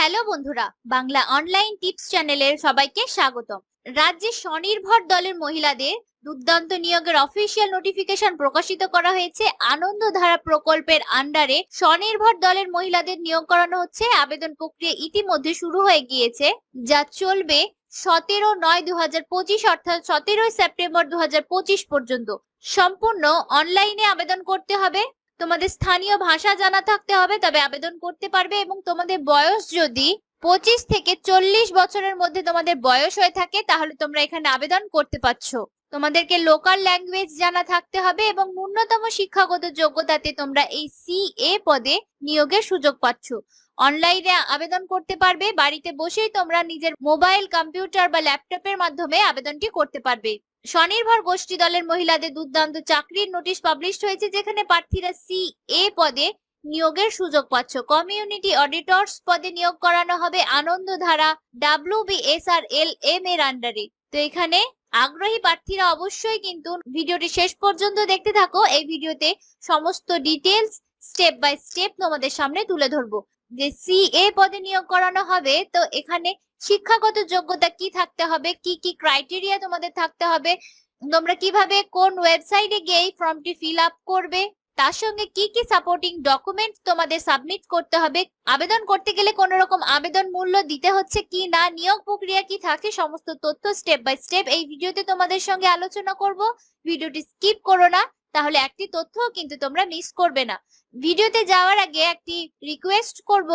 Hello বন্ধুরা, Bangla online tips চ্যানেলের সবাইকে স্বাগতম। রাজ্যে স্বনির্ভর দলের মহিলাদের দুর্দান্ত নিয়োগের অফিসিয়াল নোটিফিকেশন প্রকাশিত করা হয়েছে। আনন্দধারা প্রকল্পের আন্ডারে স্বনির্ভর দলের মহিলাদের নিয়োগ করানো হচ্ছে। আবেদন প্রক্রিয়া ইতিমধ্যে শুরু হয়ে গিয়েছে, যা চলবে সতেরো নয় দু হাজার পঁচিশ অর্থাৎ সতেরোই সেপ্টেম্বর দু হাজার পঁচিশ পর্যন্ত। সম্পূর্ণ অনলাইনে আবেদন করতে হবে। তোমাদের স্থানীয় ভাষা জানা থাকতে হবে, তবে আবেদন করতে পারবে এবং তোমাদের বয়স যদি পঁচিশ থেকে চল্লিশ বছরের মধ্যে তোমাদের বয়স হয়ে থাকে, তাহলে তোমরা এখানে আবেদন করতে পারছ। তোমাদেরকে লোকাল ল্যাঙ্গুয়েজ জানা থাকতে হবে এবং ন্যূনতম শিক্ষাগত যোগ্যতাতে তোমরা এই সি এ পদে নিয়োগের সুযোগ পাচ্ছ। অনলাইনে আবেদন করতে পারবে। বাড়িতে বসেই তোমরা নিজের মোবাইল, কম্পিউটার বা ল্যাপটপের মাধ্যমে আবেদনটি করতে পারবে। স্বনির্ভর গোষ্ঠী দলের মহিলাদের দুর্দান্ত চাকরির নোটিশ পাবলিশ হয়েছে, যেখানে প্রার্থীরা সি, এ পদে নিয়োগের সুযোগ পাচ্ছ। কমিউনিটি অডিটরস পদে নিয়োগ করানো হবে Anandadhara W B S R L M এর আন্ডারে। তো এখানে আগ্রহী প্রার্থীরা অবশ্যই কিন্তু ভিডিওটি শেষ পর্যন্ত দেখতে থাকো। এই ভিডিওতে সমস্ত ডিটেলস স্টেপ বাই স্টেপ তোমাদের সামনে তুলে ধরবো। যে সি এ পদে নিয়োগ করানো হবে, তো এখানে শিক্ষাগত যোগ্যতা কি থাকতে হবে, কি কি ক্রাইটেরিয়া তোমাদের থাকতে হবে, তোমরা কীভাবে কোন ওয়েবসাইটে গিয়ে এই ফর্মটি ফিল আপ করবে, তার সঙ্গে কি কি সাপোর্টিং ডকুমেন্ট তোমাদের সাবমিট করতে হবে, আবেদন করতে গেলে কোন রকম আবেদন মূল্য দিতে হচ্ছে কি না, নিয়োগ প্রক্রিয়া কি থাকে, সমস্ত তথ্য স্টেপ বাই স্টেপ এই ভিডিওতে তোমাদের সঙ্গে আলোচনা করব ভিডিওটি স্কিপ করো না তাহলে একটি তথ্য কিন্তু তোমরা মিস করবে না। ভিডিওতে যাওয়ার আগে একটি রিকোয়েস্ট করব,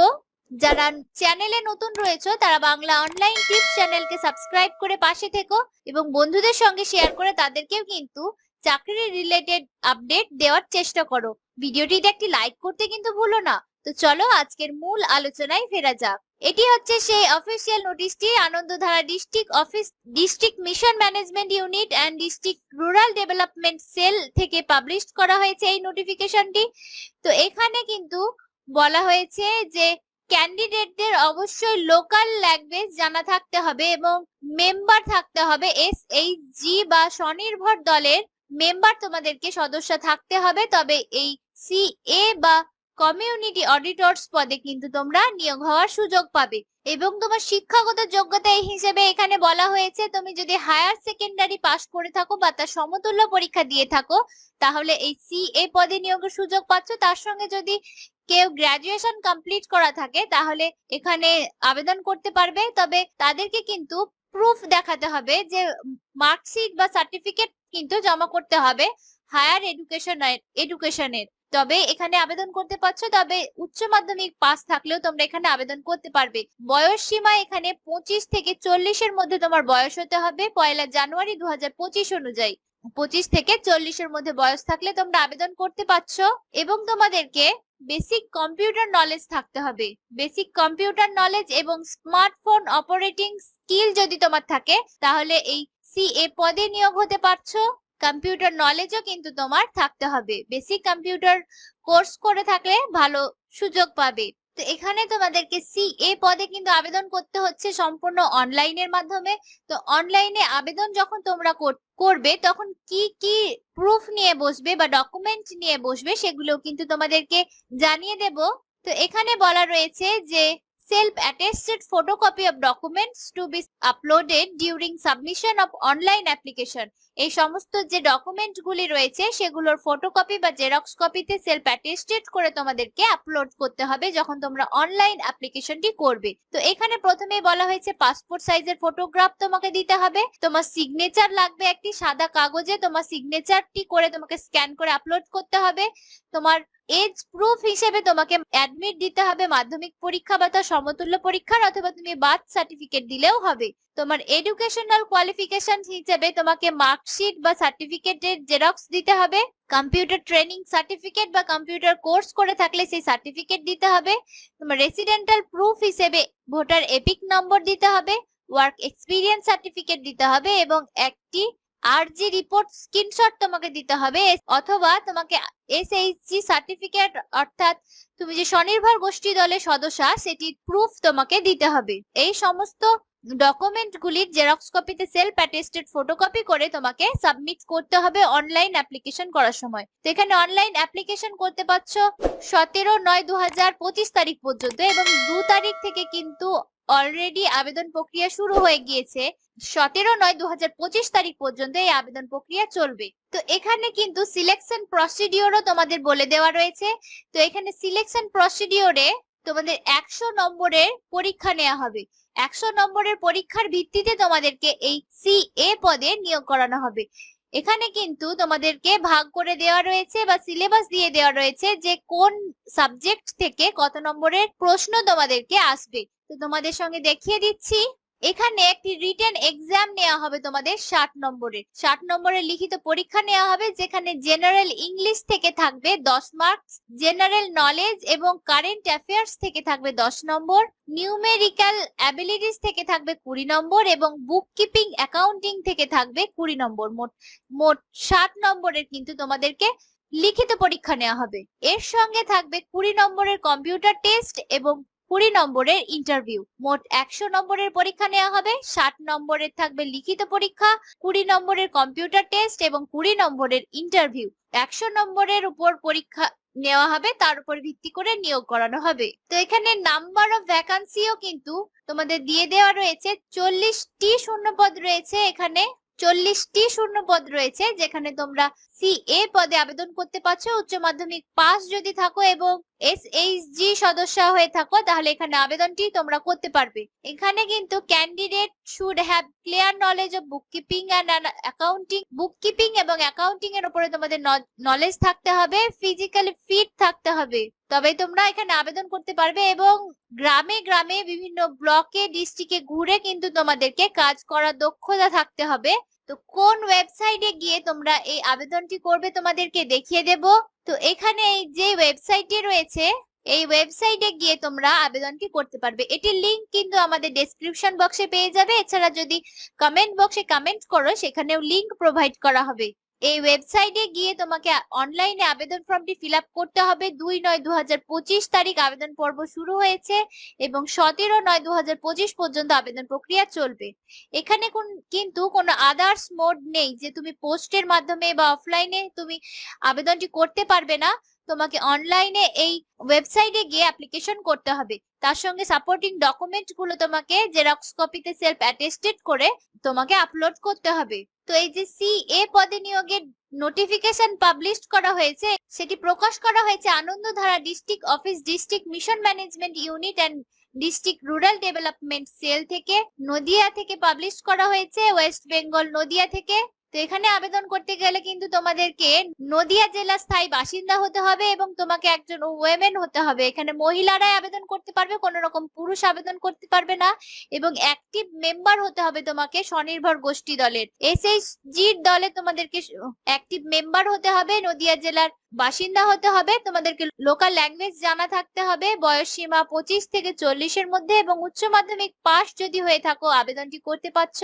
যারা চ্যানেলে নতুন রয়েছে, তারা বাংলা অনলাইন টিপস চ্যানেলকে সাবস্ক্রাইব করে পাশে থেকো এবং বন্ধুদের সঙ্গে শেয়ার করে তাদেরকেও কিন্তু চাকরির রিলেটেড আপডেট দেওয়ার চেষ্টা করো। ভিডিওটিতে একটি লাইক করতে কিন্তু ভুলো না। তো চলো আজকের মূল আলোচনায় ফেরা যাক। এটি হচ্ছে সেই official নোটিশটি Anandadhara district office district mission management unit and district rural development cell থেকে পাবলিশ করা হয়েছে এই নোটিফিকেশনটি তো এখানে কিন্তু বলা হয়েছে যে ক্যান্ডিডেটদের অবশ্যই লোকাল ল্যাঙ্গুয়েজ জানা থাকতে হবে এবং মেম্বার থাকতে হবে এস এইচ জি বা স্বনির্ভর দলের মেম্বার তোমাদেরকে সদস্য থাকতে হবে। তবে এই সি এ বা কমিউনিটি অডিটরস পদে কিন্তু তোমরা নিয়োগ হওয়ার সুযোগ পাবে এবং তোমার শিক্ষাগত যোগ্যতা এই হিসেবে এখানে বলা হয়েছে, তুমি যদি হায়ার সেকেন্ডারি পাস করে থাকো বা তার সমতুল্য পরীক্ষা দিয়ে থাকো, তাহলে এই সি এ পদে নিয়োগের সুযোগ পাচ্ছ। তার সঙ্গে যদি কেউ গ্রাজুয়েশন কমপ্লিট করা থাকে, তাহলে এখানে আবেদন করতে পারবে। তবে তাদেরকে কিন্তু প্রুফ দেখাতে হবে যে মার্কশিট বা সার্টিফিকেট কিন্তু জমা করতে হবে হায়ার এডুকেশন এডুকেশনের তবে এখানে আবেদন করতে পারছ, তবে উচ্চ মাধ্যমিক পাস থাকলেও তোমরা এখানে আবেদন করতে পারবে। বয়স সীমা এখানে পঁচিশ থেকে চল্লিশের মধ্যে তোমার বয়স হতে হবে, পয়লা জানুয়ারি দু হাজার পঁচিশ অনুযায়ী। পঁচিশ থেকে চল্লিশের মধ্যে বয়স থাকলে তোমরা আবেদন করতে পারছ এবং তোমাদেরকে বেসিক কম্পিউটার নলেজ থাকতে হবে। বেসিক কম্পিউটার নলেজ এবং স্মার্টফোন অপারেটিং স্কিল যদি তোমার থাকে, তাহলে এই সি এ পদে নিয়োগ হতে পারছ। কম্পিউটার নলেজও কিন্তু তোমার থাকতে হবে। বেসিক কম্পিউটার কোর্স করে থাকলে ভালো সুযোগ পাবে। তো এখানে তোমাদেরকে সি এ পদে কিন্তু আবেদন করতে হচ্ছে সম্পূর্ণ অনলাইনের মাধ্যমে। তো অনলাইনে আবেদন যখন তোমরা কর- করবে তখন কি কি প্রুফ নিয়ে বসবে বা ডকুমেন্ট নিয়ে বসবে সেগুলো কিন্তু তোমাদেরকে জানিয়ে দেব। তো এখানে বলা রয়েছে যে attested photocopy of documents to be uploaded during submission of online application এই সমস্ত যে ডকুমেন্ট গুলি রয়েছে, সেগুলোর ফটোকপি বা জেরক্স কপিতে সেলফ অ্যাটেস্টেড করে তোমাদেরকে আপলোড করতে হবে যখন তোমরা অনলাইন অ্যাপ্লিকেশনটি করবে। তো এখানে প্রথমেই বলা হয়েছে পাসপোর্ট সাইজের ফটোগ্রাফ তোমাকে দিতে হবে। তোমার সিগনেচার লাগবে একটি সাদা কাগজে, তোমার সিগনেচারটি করে তোমাকে স্ক্যান করে আপলোড করতে হবে। তোমার এজ প্রুফ হিসেবে তোমাকে অ্যাডমিট দিতে হবে মাধ্যমিক পরীক্ষা বা তার সমতুল্য পরীক্ষার অথবা তুমি বার্থ সার্টিফিকেট দিলেও হবে। তোমার এডুকেশনাল কোয়ালিফিকেশন হিসেবে তোমাকে মার্কশিট বা সার্টিফিকেটের জেরক্স দিতে হবে। কম্পিউটার ট্রেনিং সার্টিফিকেট বা কম্পিউটার কোর্স করে থাকলে সেই সার্টিফিকেট দিতে হবে। তোমার রেসিডেন্টাল প্রুফ হিসেবে ভোটার এপিক নম্বর দিতে হবে। ওয়ার্ক এক্সপিরিয়েন্স সার্টিফিকেট দিতে হবে এবং একটি আরজি রিপোর্ট স্ক্রিনশট তোমাকে দিতে হবে, অথবা তোমাকে এসএইচজি সার্টিফিকেট অর্থাৎ তুমি যে স্বনির্ভর গোষ্ঠী দলের সদস্য, সেটির প্রুফ তোমাকে দিতে হবে। এই সমস্ত ডকুমেন্টগুলির জেরক্স কপিতে সেলফ অ্যাটেস্টেড ফটোকপি করে তোমাকে সাবমিট করতে হবে অনলাইন অ্যাপ্লিকেশন করার সময়। তো এখানে অনলাইন অ্যাপ্লিকেশন করতে পারছ সতেরো নয় দু তারিখ পর্যন্ত এবং দু তারিখ থেকে কিন্তু অলরেডি আবেদন প্রক্রিয়া শুরু হয়ে গিয়েছে। সতেরো নয় দু তারিখ পর্যন্ত এই আবেদন প্রক্রিয়া চলবে। তো এখানে কিন্তু সিলেকশন প্রসিডিওরও তোমাদের বলে দেওয়া রয়েছে। তো এখানে সিলেকশন প্রসিডিওরে তোমাদের একশো নম্বরের পরীক্ষা নেওয়া হবে। একশো নম্বরের পরীক্ষার ভিত্তিতে তোমাদেরকে এই সি এ পদে নিয়োগ করানো হবে। এখানে কিন্তু তোমাদেরকে ভাগ করে দেওয়া রয়েছে বা সিলেবাস দিয়ে দেওয়া রয়েছে যে কোন সাবজেক্ট থেকে কত নম্বরের প্রশ্ন তোমাদেরকে আসবে। তো তোমাদের সঙ্গে দেখিয়ে দিচ্ছি। এখানে একটি রিটেন এক্সাম নেওয়া হবে তোমাদের ষাট নম্বরের। ষাট নম্বরের লিখিত পরীক্ষা নেওয়া হবে যেখানে জেনারেল ইংলিশ থেকে থাকবে দশ মার্কস জেনারেল নলেজ এবং কারেন্ট অ্যাফেয়ার্স থেকে থাকবে দশ নম্বর নিউমেরিক্যাল অ্যাবিলিটিস থেকে থাকবে কুড়ি নম্বর এবং বুক কিপিং অ্যাকাউন্টিং থেকে থাকবে কুড়ি নম্বর। মোট মোট ষাট নম্বরের কিন্তু তোমাদেরকে লিখিত পরীক্ষা নেওয়া হবে। এর সঙ্গে থাকবে কুড়ি নম্বরের কম্পিউটার টেস্ট এবং কুড়ি নম্বরের ইন্টারভিউ মোট একশো নম্বরের পরীক্ষা নেওয়া হবে, ষাট নম্বরের থাকবে লিখিত পরীক্ষা, কুড়ি নম্বরের কম্পিউটার টেস্ট এবং কুড়ি নম্বরের ইন্টারভিউ একশো নম্বরের উপর পরীক্ষা নেওয়া হবে, তার উপর ভিত্তি করে নিয়োগ করানো হবে। তো এখানে নাম্বার অফ ভ্যাকান্সিও কিন্তু তোমাদের দিয়ে দেওয়া রয়েছে, চল্লিশটি শূন্যপদ রয়েছে এখানে। চল্লিশটি শূন্যপদ রয়েছে, যেখানে তোমরা সি এ পদে আবেদন করতে পারছ। উচ্চ মাধ্যমিক পাস যদি থাকো এবং এস এইচ জি সদস্য হয়ে থাকো, তাহলে এখানে আবেদনটি তোমরা করতে পারবে। এখানে কিন্তু candidate should have clear knowledge of book keeping and accounting book keeping এবং অ্যাকাউন্টিং এর উপরে তোমাদের নলেজ থাকতে হবে ফিজিক্যালি ফিট থাকতে হবে। তবে তোমরা এখানে আবেদন করতে পারবে এবং গ্রামে গ্রামে বিভিন্ন ব্লকে, ডিস্ট্রিক্টে ঘুরে কিন্তু তোমাদেরকে কাজ করার দক্ষতা থাকতে হবে। তো কোন ওয়েবসাইটে গিয়ে তোমরা এই আবেদনটি করবে তোমাদেরকে দেখিয়ে দেব। তো এখানে এই যে ওয়েবসাইটটি রয়েছে, এই ওয়েবসাইটে গিয়ে তোমরা আবেদনটি করতে পারবে। এটির লিংক কিন্তু আমাদের ডেসক্রিপশন বক্সে পেয়ে যাবে। এছাড়া যদি কমেন্ট বক্সে কমেন্ট করো, সেখানেও লিংক প্রোভাইড করা হবে। এই ওয়েবসাইটে গিয়ে তোমাকে অনলাইনে আবেদন ফর্মটি ফিল করতে হবে। দুই নয় দু হাজার পঁচিশ তারিখ আবেদন পর্ব শুরু হয়েছে এবং সতেরো নয় দু হাজার পঁচিশ পর্যন্ত আবেদন প্রক্রিয়া চলবে। এখানে কোন- কিন্তু কোনো আদার্স মোড নেই যে তুমি পোস্টের মাধ্যমে বা অফলাইনে তুমি আবেদনটি করতে পারবে না। তোমাকে অনলাইনে এই ওয়েবসাইটে গিয়ে অ্যাপ্লিকেশন করতে হবে। তার সঙ্গে সাপোর্টিং ডকুমেন্টগুলো তোমাকে জেরক্স কপিতে সেলফ অ্যাটেস্টেড করে তোমাকে আপলোড করতে হবে। তো এই যে সি এ পদে নিয়োগের নোটিফিকেশন পাবলিশ করা হয়েছে, সেটি প্রকাশ করা হয়েছে Anandadhara district office district mission management unit and district rural development cell থেকে, নদিয়া থেকে পাবলিশ করা হয়েছে ওয়েস্ট বেঙ্গল নদিয়া থেকে। তো এখানে আবেদন করতে গেলে কিন্তু তোমাদেরকে নদিয়া জেলা স্থায়ী বাসিন্দা হতে হবে এবং তোমাকে একজন ওয়েমেন হতে হবে। এখানে মহিলারাই আবেদন করতে পারবে, কোনো রকম পুরুষ আবেদন করতে পারবে না এবং অ্যাক্টিভ মেম্বার হতে হবে তোমাকে স্বনির্ভর গোষ্ঠী দলের। এস এসএইচজি দলে তোমাদেরকে অ্যাক্টিভ মেম্বার হতে হবে, নদিয়া জেলার বাসিন্দা হতে হবে, তোমাদেরকে লোকাল ল্যাঙ্গুয়েজ জানা থাকতে হবে, বয়স সীমা পঁচিশ থেকে চল্লিশের মধ্যে এবং উচ্চ মাধ্যমিক পাস যদি হয়ে থাকো, আবেদনটি করতে পারছ।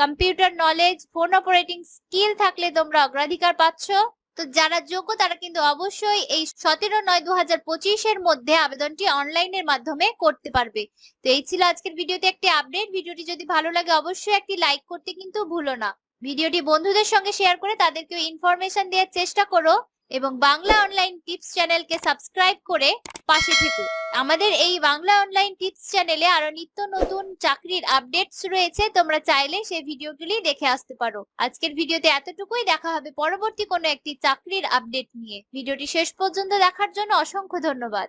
Computer knowledge phone operating skill থাকলে তোমরা অগ্রাধিকার পাচ্ছ। তো যারা যোগ্য, তারা কিন্তু অবশ্যই এই সতেরো নয় দু হাজার পঁচিশের মধ্যে আবেদনটি অনলাইনের মাধ্যমে করতে পারবে। তো এই ছিল আজকের ভিডিওতে একটি আপডেট ভিডিওটি যদি ভালো লাগে, অবশ্যই একটি লাইক করতে কিন্তু ভুলো না। ভিডিওটি বন্ধুদের সঙ্গে শেয়ার করে তাদেরকে ইনফরমেশন দেওয়ার চেষ্টা করো। এবং বাংলা অনলাইন টিপস চ্যানেলকে সাবস্ক্রাইব করে পাশে থেকো। আমাদের এই বাংলা অনলাইন টিপস চ্যানেলে আরও নিত্য নতুন চাকরির আপডেটস রয়েছে, তোমরা চাইলে সেই ভিডিওগুলি দেখে আসতে পারো। আজকের ভিডিওতে এতটুকুই, দেখা হবে পরবর্তী কোনো একটি চাকরির আপডেট নিয়ে। ভিডিওটি শেষ পর্যন্ত দেখার জন্য অসংখ্য ধন্যবাদ।